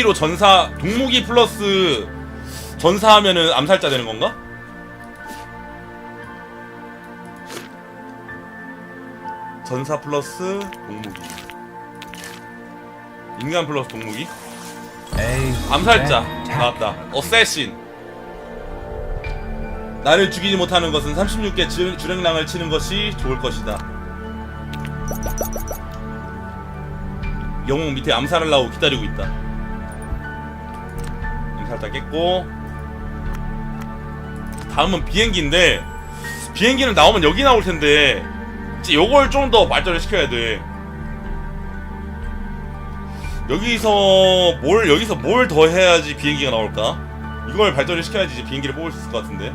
동무기로 전사 동무기 플러스 전사하면은 암살자 되는 건가? 전사 플러스 동무기 인간 플러스 동무기 암살자. 나왔다. 어세신. 나를 죽이지 못하는 것은 36개 주, 주랭랑을 치는 것이 좋을 것이다. 영웅 밑에 암살을 하고 기다리고 있다. 암 살자 깼고 다음은 비행기인데 비행기는 나오면 여기 나올 텐데 이제 요걸 좀 더 발전을 시켜야 돼 여기서 뭘 여기서 뭘 더 해야지 비행기가 나올까? 이걸 발전을 시켜야지 이제 비행기를 뽑을 수 있을 것 같은데.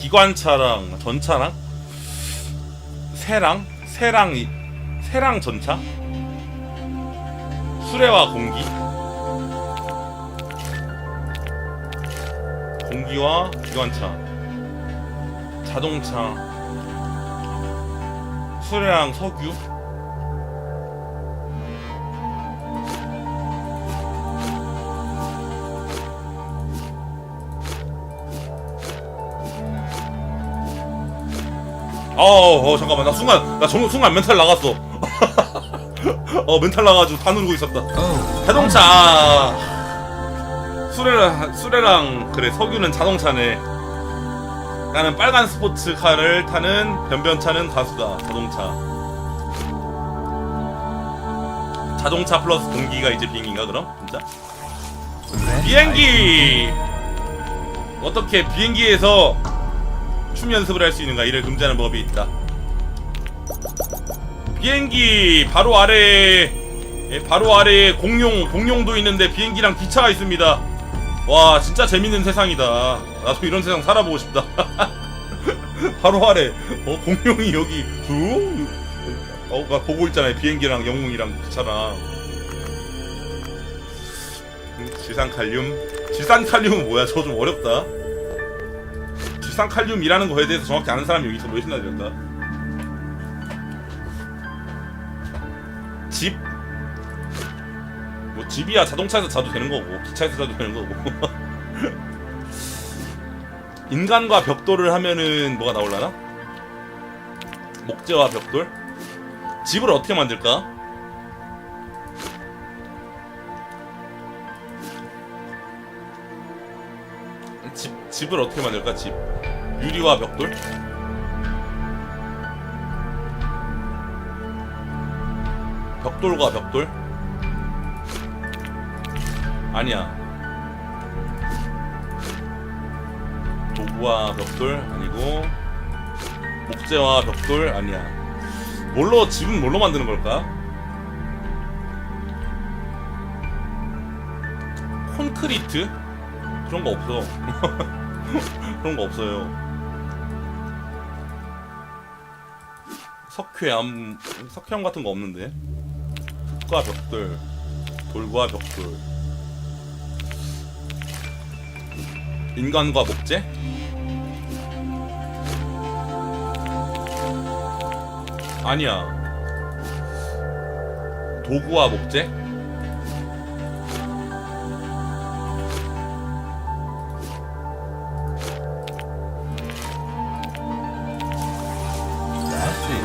기관차랑 전차랑 새랑 이- 새랑 전차? 수레와 공기? 공기와 기관차. 자동차. 수레랑 석유 어, 어 잠깐만. 나 순간 나 정, 순간 멘탈 나갔어. 어 멘탈 나가지고 다 누르고 있었다. O 자동차. 아, 수레랑 수레랑 그래 석유는 자동차네. 나는 빨간 스포츠카를 타는 변변차는 가수다 자동차. 자동차 플러스 공기가 이제 비행기인가 그럼? 진짜? 비행기! 어떻게 비행기에서 춤 연습을 할 수 있는가? 이를 금지하는 법이 있다. 비행기 바로 아래 예, 바로 아래에 공룡 공룡도 있는데 비행기랑 기차가 있습니다. 와 진짜 재밌는 세상이다. 나도 이런 세상 살아보고 싶다. 바로 아래. 어 공룡이 여기 쭉 어, 나 보고 있잖아요. 비행기랑 영웅이랑 기차랑. 음, 지산 칼륨? 지산 칼륨은 뭐야? 저좀 어렵다 지산칼륨이라는 거에 대해서 정확히 아는 사람이 여기서 몇이나 되었다 집? 뭐 집이야 자동차에서 자도 되는 거고 기차에서 자도 되는 거고 인간과 벽돌을 하면은 뭐가 나올라나? 목재와 벽돌? 집을 어떻게 만들까? 집, 집을 어떻게 만들까 집 유리와 벽돌? 벽돌과 벽돌? 아니야. 도구와 벽돌 아니고 목재와 벽돌 아니야. 뭘로 집은 뭘로 만드는 걸까? 콘크리트? 그런 거 없어. 그런 거 없어요. 석회 암, 석회암 같은 거 없는데. 흙과 벽돌, 돌과 벽돌. 인간과 목재? 아니야. 도구와 목재?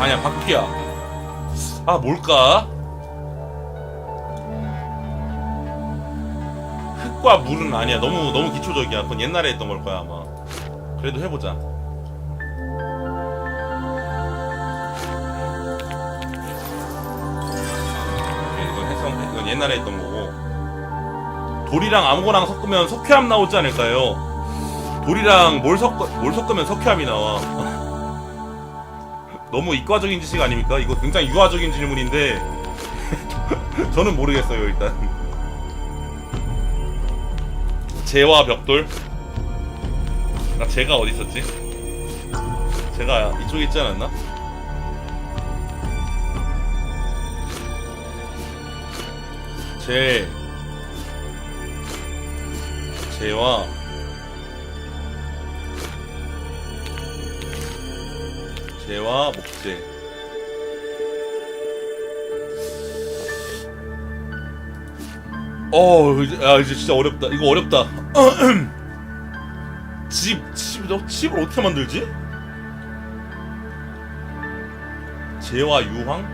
아니야, 바퀴야. 아, 뭘까? 흙과 물은 아니야. 너무, 너무 기초적이야. 그건 옛날에 했던 걸 거야, 아마. 그래도 해보자. 이건 해성, 이건 옛날에 했던 거고. 돌이랑 아무거나 섞으면 석회암 나오지 않을까요? 돌이랑 뭘 섞, 뭘 섞으면 석회암이 나와. 너무 이과적인 지식 아닙니까? 이거 굉장히 유아적인 질문인데 저는 모르겠어요 일단 재와 벽돌 나 재가 어디 있었지? 재가 이쪽에 있지 않았나? 재 재와 재와 목재 어, 아, 이제 진짜 어렵다. 이거 어렵다. 집, 집, 너 집을 어떻게 만들지? 재와 유황?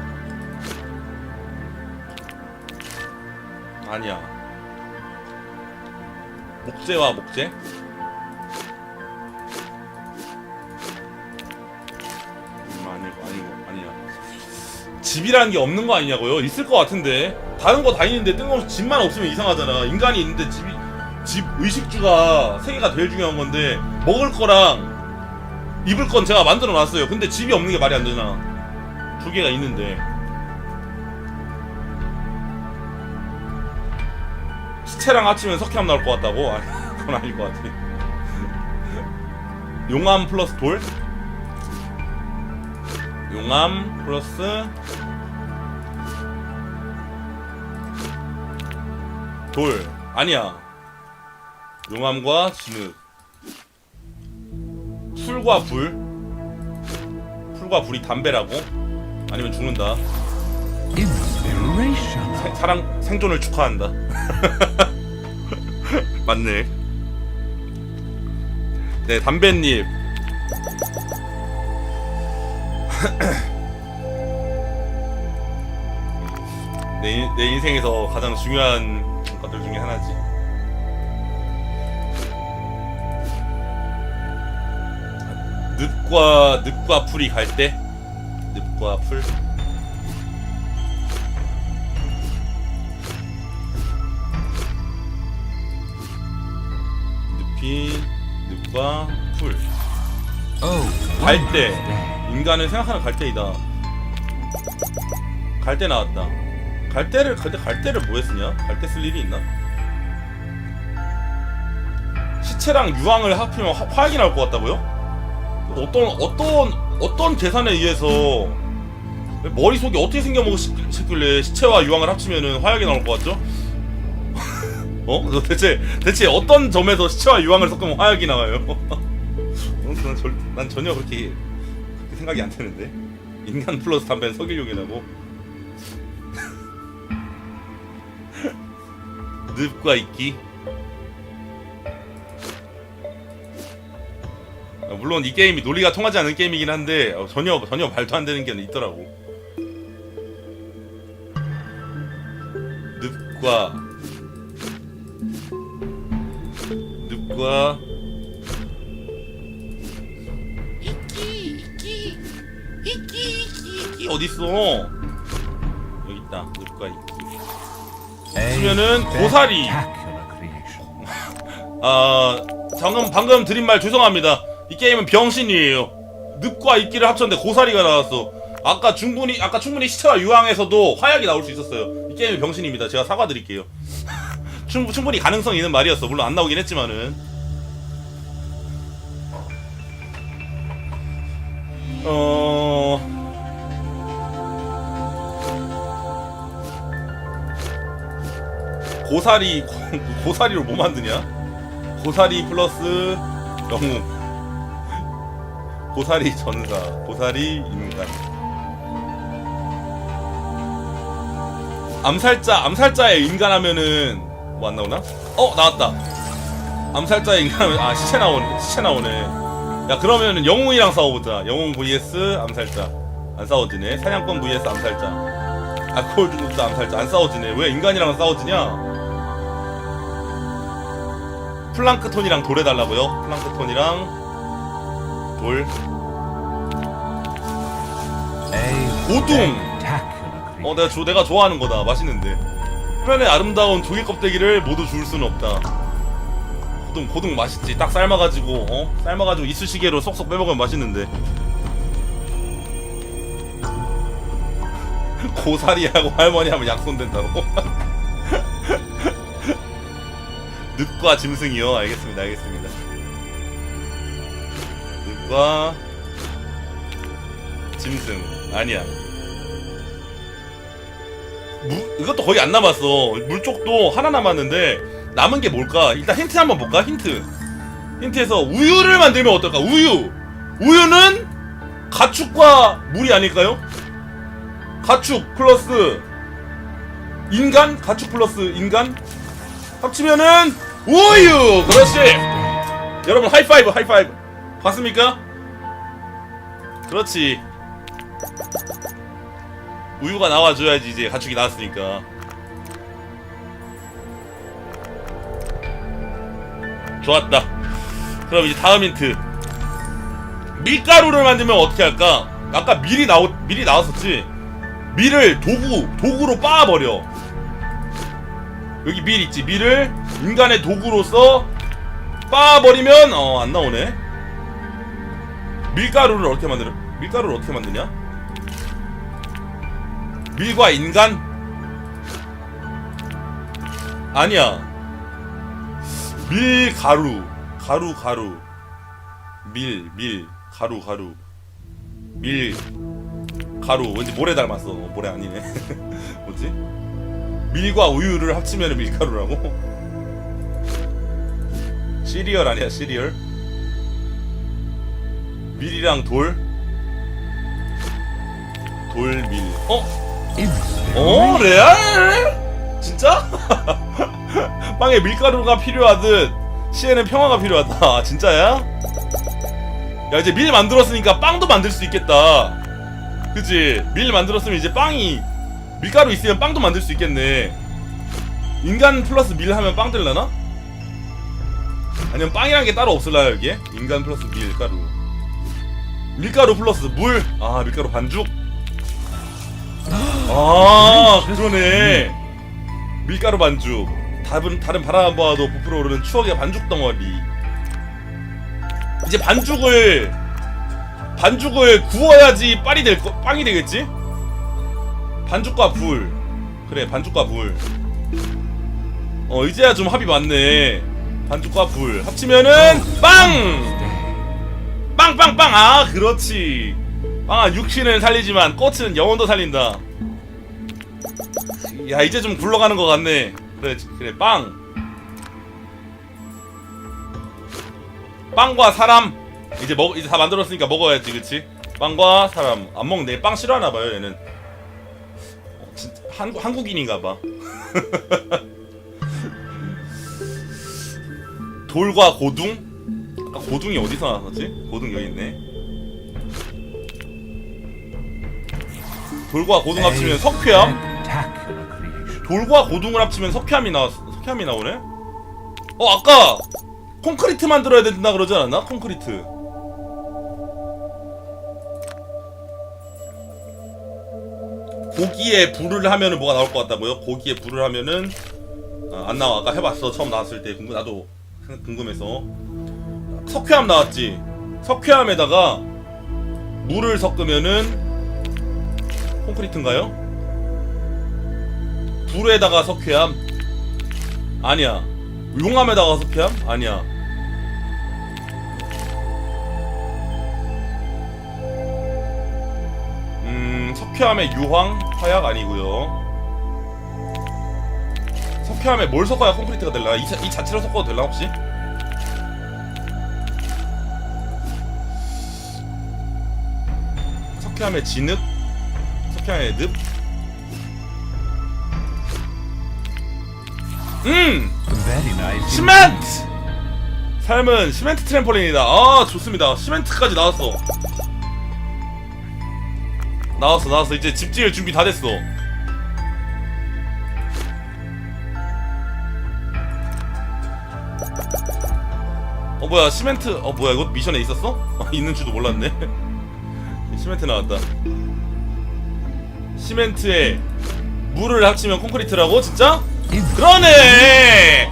아니야. 목재와 목재? 집이라는 게 없는 거 아니냐고요? 있을 것 같은데. 다른 거 다 있는데 뜬금없이 집만 없으면 이상하잖아. 인간이 있는데 집이, 집 의식주가 세 개가 제일 중요한 건데, 먹을 거랑 입을 건 제가 만들어 놨어요. 근데 집이 없는 게 말이 안 되잖아. 두 개가 있는데. 시체랑 합치면 석회암 나올 것 같다고? 아, 그건 아닐 것 같아. 용암 플러스 돌? 용암 플러스 돌. 아니야. 용암과 진흙. 풀과 불. 풀과 불이 담배라고? 아니면 죽는다. 세- 사랑 생존을 축하한다. 맞네. 네 담배잎 내, 인- 내 인생에서 가장 중요한 것들 중에 하나지. 늪과 늪과 풀이 갈 때? 늪과 풀? 늪이 늪과 풀. wonderful day. 인간을 생각하는 갈대이다. 갈대 나왔다 갈대를 근데 갈대를 뭐에 쓰냐? 갈대 쓸 일이 있나? 시체랑 유황을 합치면 화, 화약이 나올 것 같다고요? 어떤 어떤 어떤 계산에 의해서 머릿속이 어떻게 생겨먹었길래 시체와 유황을 합치면은 화약이 나올 것 같죠? 어? 너 대체 대체 어떤 점에서 시체와 유황을 섞으면 화약이 나와요? 어, 난, 절, 난 전혀 그렇게, 그렇게 생각이 안 되는데 인간 플러스 담배는 석일용이라고 늪과 이끼. 아, 물론 이 게임이 논리가 통하지 않는 게임이긴 한데 어, 전혀 전혀 말도 안 되는 게 있더라고. 늪과 늪과 이끼 이끼 이끼 이끼. 이끼 어딨어? 여기 있다 쓰면은 고사리. 아 방금 방금 드린 말 죄송합니다. 이 게임은 병신이에요. 늪과 이끼를 합쳤는데 고사리가 나왔어. 아까 충분히 아까 충분히 시체와 유황에서도 화약이 나올 수 있었어요. 이 게임은 병신입니다. 제가 사과드릴게요. 충분 충분히 가능성 있는 말이었어. 물론 안 나오긴 했지만은. 어. 고사리 고, 고사리로 뭐 만드냐? 고사리 플러스 영웅. 고사리 전사 고사리 인간. 암살자 암살자의 인간 하면은 뭐 안 나오나? 어 나왔다. 암살자의 인간 하면 아 시체 나오네 시체 나오네. 야 그러면은 영웅이랑 싸워보자. 영웅 vs 암살자. 안 싸워지네. 사냥꾼 vs 암살자. 아 그걸 중국자 암살자. 안 싸워지네. 왜 인간이랑 싸워지냐 플랑크톤이랑 돌 해달라고요? 플랑크톤이랑 돌. creation. 어 내가 조, 내가 좋아하는 거다. 맛있는데. 화면의 아름다운 조개 껍데기를 모두 줄 수는 없다. 고등 고등 맛있지. 딱 삶아가지고 어? 삶아가지고 이쑤시개로 쏙쏙 빼먹으면 맛있는데. 고사리하고 할머니 하면 약손된다고 늑과 짐승이요 알겠습니다 알겠습니다 늑과 짐승 아니야 무, 이것도 거의 안 남았어. 물 쪽도 하나 남았는데 남은 게 뭘까? 일단 힌트 한번 볼까? 힌트. 힌트에서 우유를 만들면 어떨까? 우유. 우유는 가축과 물이 아닐까요? 가축 플러스 인간? 가축 플러스 인간? 합치면은 우유! 그렇지! 여러분 하이파이브 하이파이브 봤습니까? 그렇지 우유가 나와줘야지 이제 가축이 나왔으니까 좋았다 그럼 이제 다음 힌트 밀가루를 만들면 어떻게 할까? 아까 밀이 나오 밀이 나왔었지. 밀을 도구 도구로 빻아버려. 여기 밀 있지. 밀을 인간의 도구로서 빻아버리면 어 안 나오네. 밀가루를 어떻게 만들어? 밀가루를 어떻게 만드냐? 밀과 인간? 아니야. 밀 가루 가루 가루 밀, 밀, 가루, 가루. 밀, 가루. 왠지 모래 닮았어. 어, 모래 아니네. 뭐지? 밀과 우유를 합치면 밀가루라고? 시리얼 아니야, 시리얼? 밀이랑 돌? 돌, 밀. 어? 어, 레알? 진짜? 빵에 밀가루가 필요하듯 시에는 평화가 필요하다. 아, 진짜야? 야 이제 밀 만들었으니까 빵도 만들 수 있겠다. 그지? 밀 만들었으면 이제 빵이 밀가루 있으면 빵도 만들 수 있겠네. 인간 플러스 밀 하면 빵 될라나? 아니면 빵이란 게 따로 없을라요 여기에? 인간 플러스 밀가루. 밀가루 플러스 물. 아 밀가루 반죽. 아 그러네. 밀가루 반죽. 다른 다른 바람 보아도 부풀어 오르는 추억의 반죽 덩어리. 이제 반죽을 반죽을 구워야지 빵이 될 거, 빵이 되겠지? 반죽과 불. 그래, 반죽과 불. 어, 이제야 좀 합이 맞네. 반죽과 불. 합치면은 빵! 빵빵빵! 아, 그렇지. 아, 육신은 살리지만 꽃은 영혼도 살린다. 야, 이제 좀 굴러가는 것 같네. 그래, 그래, 빵. 빵과 사람 이제 먹 이제 다 만들었으니까 먹어야지 그치 빵과 사람 안 먹네 빵 싫어하나 봐요 얘는 한국 한국인인가 봐 돌과 고둥 아까 고둥이 어디서 나왔었지 고둥 여기 있네 돌과 고둥 합치면 석회암. 돌과 고둥을 합치면 석회암이 나왔 석회암이 나오네 어 아까 콘크리트 만들어야 된다 그러지 않았나? 콘크리트. 고기에 불을 하면은 뭐가 나올 것 같다고요? 고기에 불을 하면은 아, 안 나와. 아까 해봤어. 처음 나왔을 때 궁금 나도 궁금해서 석회암 나왔지. 석회암에다가 물을 섞으면은 콘크리트인가요? 불에다가 석회암? 아니야. 용암에다가 석회암? 아니야. 석회암의 유황, 화약 아니고요. 석회암에 뭘 섞어야 콘크리트가 될라? 이, 자, 이 자체로 섞어도 될라 혹시? 석회암의 진흙? 석회암의 늪? 음! 시멘트! 삶은 시멘트 트램폴린이다. 아, 좋습니다. 시멘트까지 나왔어. 나왔어, 나왔어. 이제 집 지을 준비 다 됐어. 어, 뭐야, 시멘트. 어, 뭐야, 이거 미션에 있었어? 어, 있는 줄도 몰랐네. 시멘트 나왔다. 시멘트에 물을 합치면 콘크리트라고? 진짜? 그러네!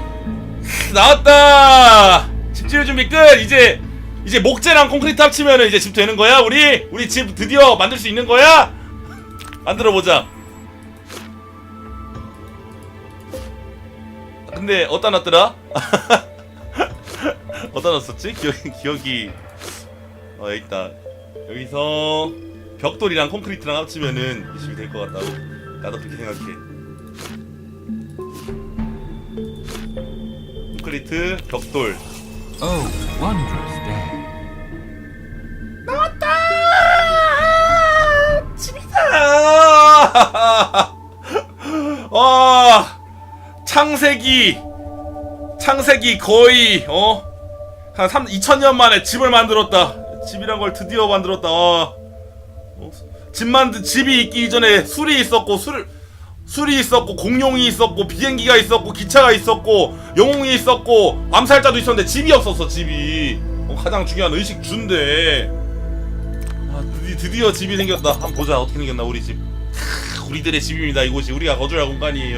나왔다! 집 지을 준비 끝! 이제, 이제 목재랑 콘크리트 합치면 이제 집 되는 거야? 우리? 우리 집 드디어 만들 수 있는 거야? 만들어 보자. 근데, 어디다 놨더라? 어디다 놨었지? 기억이, 기억이. 어, 여기 있다. 여기서 벽돌이랑 콘크리트랑 합치면은 이 집이 될 것 같다고. 나도 그렇게 생각해. 콘크리트, 벽돌. Oh, wondrous day. 아, 창세기, 창세기 거의, 어, 한 3, 2000년 만에 집을 만들었다. 집이란 걸 드디어 만들었다. 어, 어? 집 만든, 집이 있기 이전에 술이 있었고, 술, 술이 있었고, 공룡이 있었고, 비행기가 있었고, 기차가 있었고, 영웅이 있었고, 암살자도 있었는데 집이 없었어, 집이. 어, 가장 중요한 의식 준데. 아, 드디, 드디어 집이 생겼다. 한번 보자. 어떻게 생겼나 우리 집. 크, 우리들의 집입니다 이곳이. 우리가 거주할 공간이에요.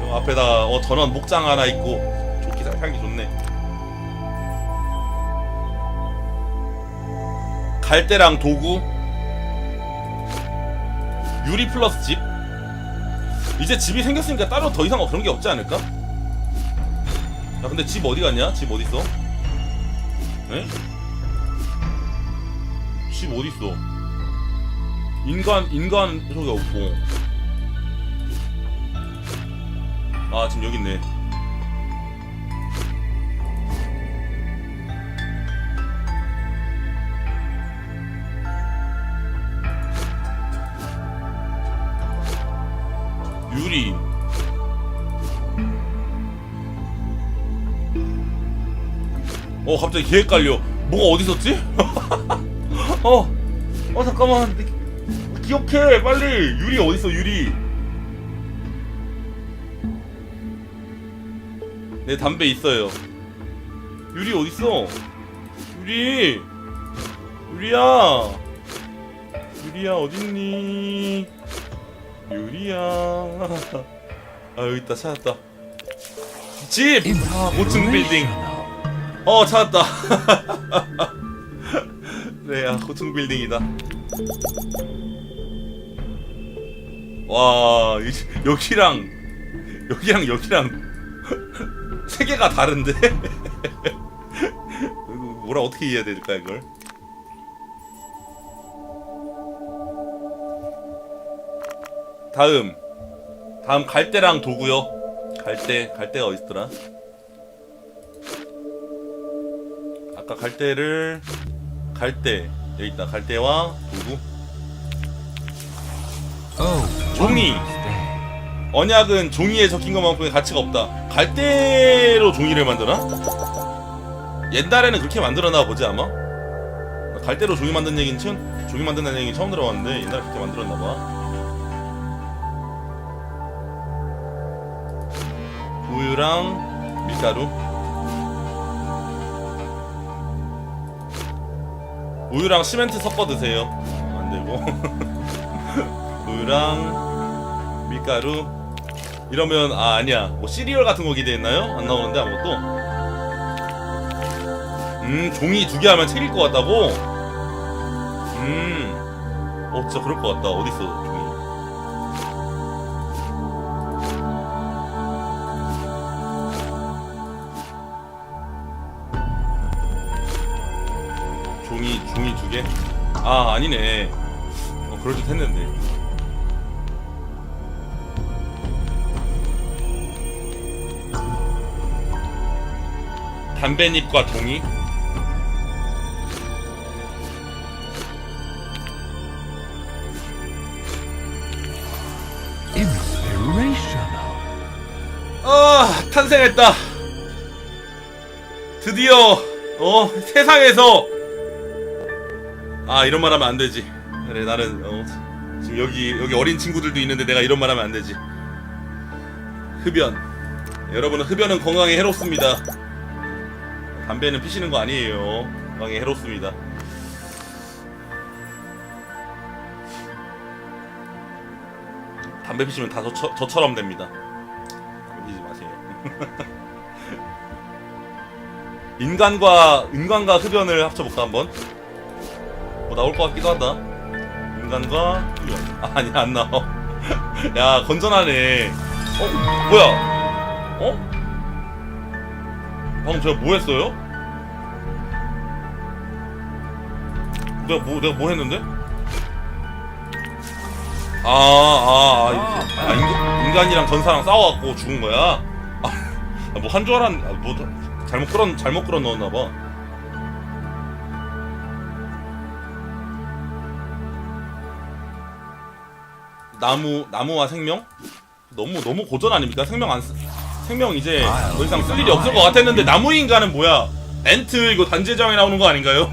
요 앞에다가 어 전원 목장 하나 있고. 좋기 향기 좋네. 갈대랑 도구. 유리 플러스 집. 이제 집이 생겼으니까 따로 더 이상 그런 게 없지 않을까? 야 근데 집 어디 갔냐? 집 어디 있어? 에? 집 어디 있어? 인간 인간 저기 없고 아 지금 여기 있네 유리 어 갑자기 계획 깔려 뭐가 어디 있었지? 어, 어 잠깐만. 기억해 빨리. 유리 어디 있어 유리? 내 담배 있어요. 유리 어디 있어? 유리! 유리야! 유리야 어딨니? 유리야. 아 여기 있다 찾았다. 집! 아, 5층 빌딩. 어 찾았다 네 아, 5층 빌딩이다. 와 이- 여기랑 여기랑 여기랑 세 개가 다른데? 뭐라 어떻게 이해해야 될까 이걸? 다음. 다음 갈대랑 도구요. 갈대 갈대가 어딨더라? 아까 갈대를 갈대. 여기 있다. 갈대와 도구. 종이. stay. 언약은 종이에 적힌 것만큼의 가치가 없다. 갈대로 종이를 만드나? 옛날에는 그렇게 만들었나 보지 아마? 갈대로 종이 만든 얘기는 처음 종이 만든다는 얘기 처음 들어봤는데 옛날에 그렇게 만들었나 봐. 우유랑 밀가루 우유랑 시멘트 섞어 드세요. 안 되고. 우유랑 밀가루. 이러면 아 아니야. 뭐 시리얼 같은 거 기대했나요? 안 나오는데 아무것도? 음 종이 두 개 하면 책일 것 같다고? 음 어 진짜 그럴 것 같다. 어딨어 종이 두 개? 아 아니네 어 그럴 듯 했는데 담배잎과 Inspirational. 아 탄생했다 드디어 어 세상에서 아 이런 말 하면 안 되지. 그래 나는 어 지금 여기 여기 어린 친구들도 있는데 내가 이런 말 하면 안 되지. 흡연. 여러분은 흡연은 건강에 해롭습니다. 담배는 피시는 거 아니에요. 건강에 해롭습니다. 담배 피시면 다 저, 저처럼 됩니다. 건지지 마세요. 인간과 인간과 흡연을 합쳐볼까 한번? 뭐 나올 것 같기도 하다. 인간과. 아, 아니 안 나와. 야 건전하네. 어 뭐야? 어? 방금 제가 뭐 했어요? 내가 뭐 내가 뭐 했는데? 아, 아, 아, 아, 인간, 인간이랑 전사랑 싸워갖고 죽은 거야? 아, 뭐한 줄 알았는데, 아, 뭐, 잘못 끌어, 잘못 끌어 넣었나 봐. 나무, 나무와 생명? 너무 너무 고전 아닙니까? 생명 안 쓰, 생명 이제 더 이상 쓸 일이 없을 것 같았는데 나무 인간은 뭐야? 엔트 이거 단제장에 나오는 거 아닌가요?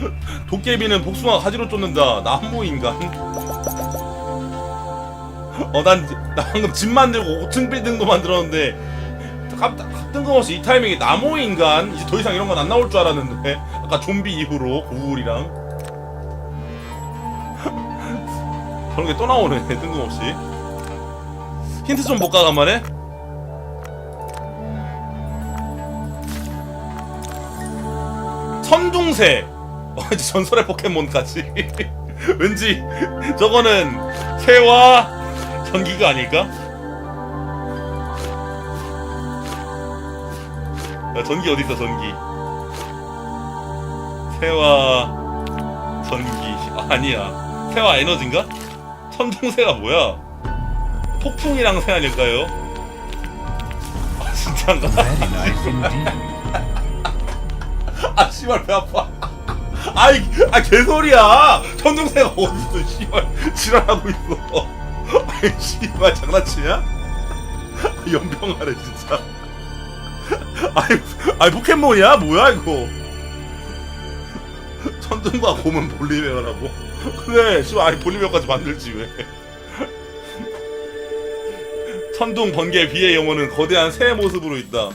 도깨비는 복숭아 가지로 쫓는다. 나무 인간. 어난 나 방금 집 만들고 5층 빌딩도 만들었는데 갑, 갑 뜬금없이 이 타이밍에 나무 인간 이제 더 이상 이런 건 안 나올 줄 알았는데 아까 좀비 이후로 고울이랑 그런 게 또 나오네 뜬금없이. 힌트 좀 볼까 간만에? 천둥새 어 이제 전설의 포켓몬까지 왠지 저거는 새와 전기가 아닐까? 야 전기 어디 있어 전기? 새와 전기. 아, 아니야. 새와 에너지인가? 천둥새가 뭐야? 폭풍이랑 새 아닐까요? 아 진짜인가? Very nice indeed. 아 씨발 배 아파? 아이 아 개소리야! 천둥새가 어딨어 씨발. 지랄하고 있어. 아이 씨발 장난치냐? 연병하래 진짜. 아이 아이 포켓몬이야? 뭐야 이거? 천둥과 곰은 볼리베어라고 그래 씨발 아이 볼리베어까지 만들지 왜? 천둥 번개 비의 영혼은 거대한 새의 모습으로 있다.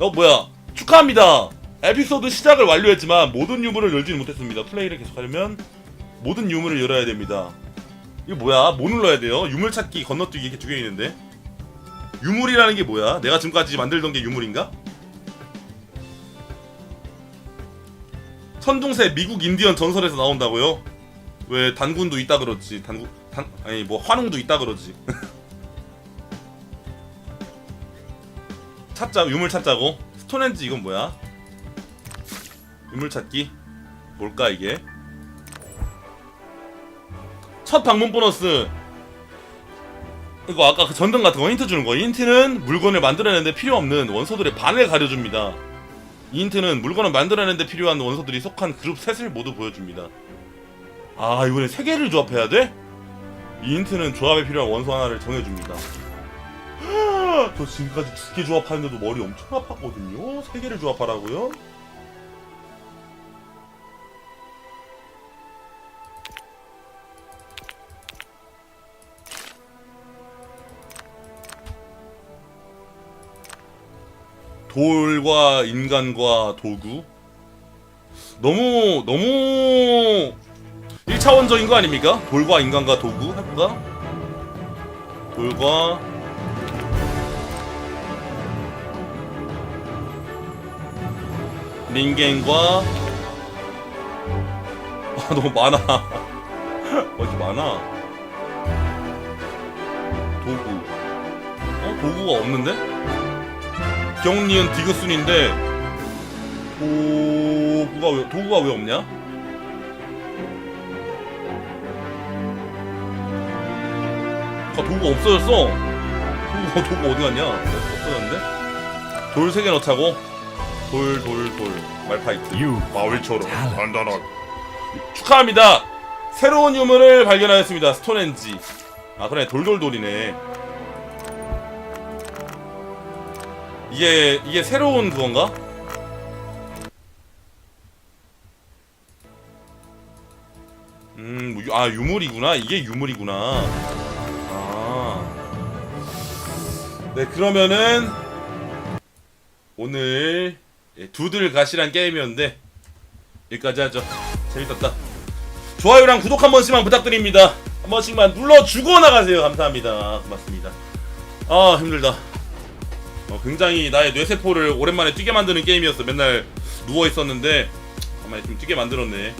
어 뭐야? 축하합니다! 에피소드 시작을 완료했지만 모든 유물을 열지는 못했습니다. 플레이를 계속하려면 모든 유물을 열어야 됩니다. 이거 뭐야? 뭐 눌러야 돼요? 유물 찾기 건너뛰기 이렇게 두 개 있는데? 유물이라는 게 뭐야? 내가 지금까지 만들던 게 유물인가? 천둥새 미국 인디언 전설에서 나온다고요 왜 단군도 있다 그러지? 단군 단 아니 뭐 환웅도 있다 그러지? 찾자 유물 찾자고? 스톤헨지 이건 뭐야? 유물 찾기? 뭘까 이게? 첫 방문 보너스! 이거 아까 그 전등 같은 거 힌트 주는 거. 힌트는 물건을 만들어내는데 필요 없는 원소들의 반을 가려줍니다. 이 힌트는 물건을 만들어내는데 필요한 원소들이 속한 그룹 셋을 모두 보여줍니다 아 이번에 세 개를 조합해야 돼? 이 힌트는 조합에 필요한 원소 하나를 정해줍니다 저 지금까지 두 개 조합하는데도 머리 엄청 아팠거든요 세 개를 조합하라고요? 돌과 인간과 도구 너무 너무 1차원적인 거 아닙니까? 돌과 인간과 도구 해볼까? 돌과 링겐과 아 너무 많아 왜 이렇게 많아 도구 어? 도구가 없는데? 경리은 디귿순인데 도구가 왜 도구가 왜 없냐? 아 도구가 없어졌어. 도구 도구 어디 갔냐? 없- 없어졌는데? 돌 세 개 넣자고. 돌 돌 돌 말파이트. 마을처럼. 단단한. 축하합니다. 새로운 유물을 발견하였습니다. 스톤헨지. 아 그래 돌돌돌이네. 이게 이게 새로운 그건가? 음, 유- 아 유물이구나. 이게 유물이구나. 네 그러면은 오늘 예, 두들 가시란 게임이었는데 여기까지 하죠. 재밌었다. 좋아요랑 구독 한 번씩만 부탁드립니다. 한 번씩만 눌러주고 나가세요. 감사합니다. 고맙습니다. 아 힘들다. 어, 굉장히 나의 뇌세포를 오랜만에 뛰게 만드는 게임이었어. 맨날 누워 있었는데 가만히 좀 뛰게 만들었네.